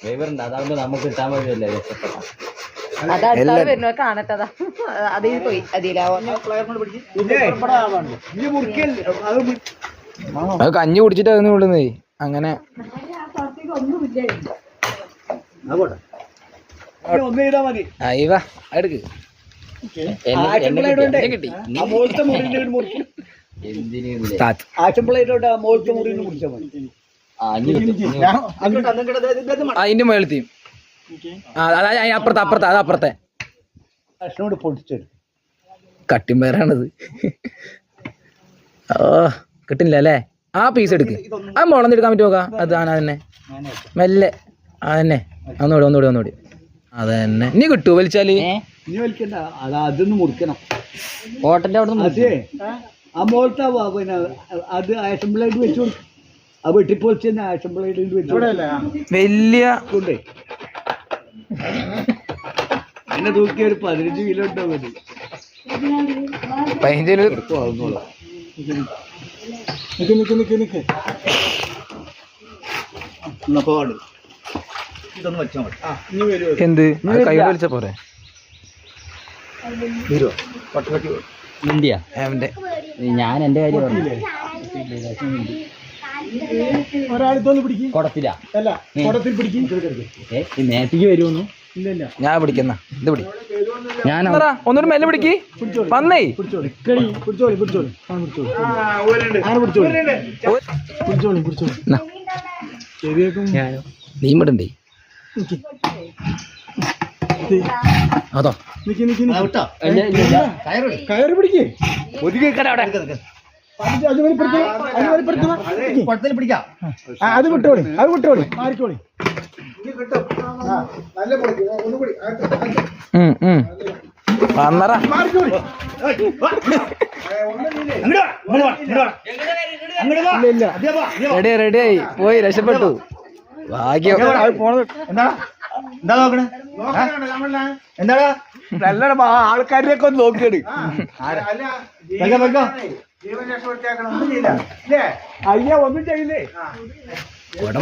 ഡ്രൈവറുണ്ട് അതാകുമ്പോ നമുക്ക് കിട്ടാൻ രക്ഷപ്പെട്ട അത് കാണട്ടതാ അതിൽ പോയി. അതിലാവോ അത് കഞ്ഞി കുടിച്ചിട്ടായിരുന്നു വിടുന്നേ അങ്ങനെ. അയ്യവ എടുക്ക്. കിട്ടി എന്തിനു ആ, കിട്ടും. അതിന്റെ മേളത്തെയും ആ അതാ അപ്പുറത്തെ അപ്പുറത്തെ അത് അപ്പുറത്തെ. കട്ടിമ്പേറാണത് ഓ കിട്ടില്ല അല്ലേ? ആ പീസ് എടുക്ക്. ആ മുളന്ന് എടുക്കാൻ പറ്റുമോ അത് ആണ് അതന്നെ. മെല്ലെ. അതന്നെ. ഒന്നുകൂടി ഒന്നുകൂടി ഒന്നുകൂടി തന്നെ ഇനി കിട്ടുമോ വലിച്ചാൽ. ഹോട്ടലിന്റെ അവിടെ അത്. അതെ ആ മോളത്തെ അത് വെച്ചു കൊടുക്കും. ആ വെട്ടിപ്പൊളിച്ച് തന്നെ ആശംബ്ലേഡ് വെച്ചു വലിയ കൊണ്ടേ. എന്നെ തൂക്കി ഒരു പതിനഞ്ച് കിലോ ഉണ്ടാവും അത് പതിനഞ്ചിൽ നിക്ക് നിക്ക് നിക്ക് നിക്ക്. പാട്. ഇതൊന്ന് വെച്ചാൽ മതി. ആ ഇനി വരുമോ എന്ത്? കൈ വലിച്ച പോരെ? വരുമോ പട്ടണക്ക് ഇന്ത്യ ഞാൻ എന്റെ കാര്യം പറഞ്ഞു ഒരാളിതൊന്ന് പിടിക്കും. കൊടത്തില്ല അല്ല കുടത്തിൽ പിടിക്കും. ഏ ഈ നേരത്തേക്ക് വരുമെന്നു. ഇല്ല ഇല്ല. ഞാൻ പിടിക്കുന്ന. ഇത് പിടി. ഞാൻ ഒന്നുകൂടി മെല്ലെ പിടിക്ക്. വന്നേ. പിടിച്ചോളി. പിടിച്ചോളി പിടിച്ചോളി. ആ പിടിച്ചോളി. അങ്ങനെ പിടിച്ചോളി? പിടിച്ചോളി പിടിച്ചോളി. എന്നാ, ചെവിയൊക്കെ. നീ ഇടണ്ടേ അതോ? കയറ് പിടിക്കേ. അത് വലിപ്പെടുത്തോ അത് പിടിക്കാം. അത് വിട്ടോളി അത് വിട്ടോളി. മാറിക്കോളി. റെഡി റെഡിയായി പോയി രക്ഷപ്പെട്ടു. ഭാഗ്യം. നല്ല ആൾക്കാരെയൊക്കെ ഒന്ന് നോക്കിയത് അയ്യ ഒന്നും ചെയ്യില്ലേ? നല്ലോണം.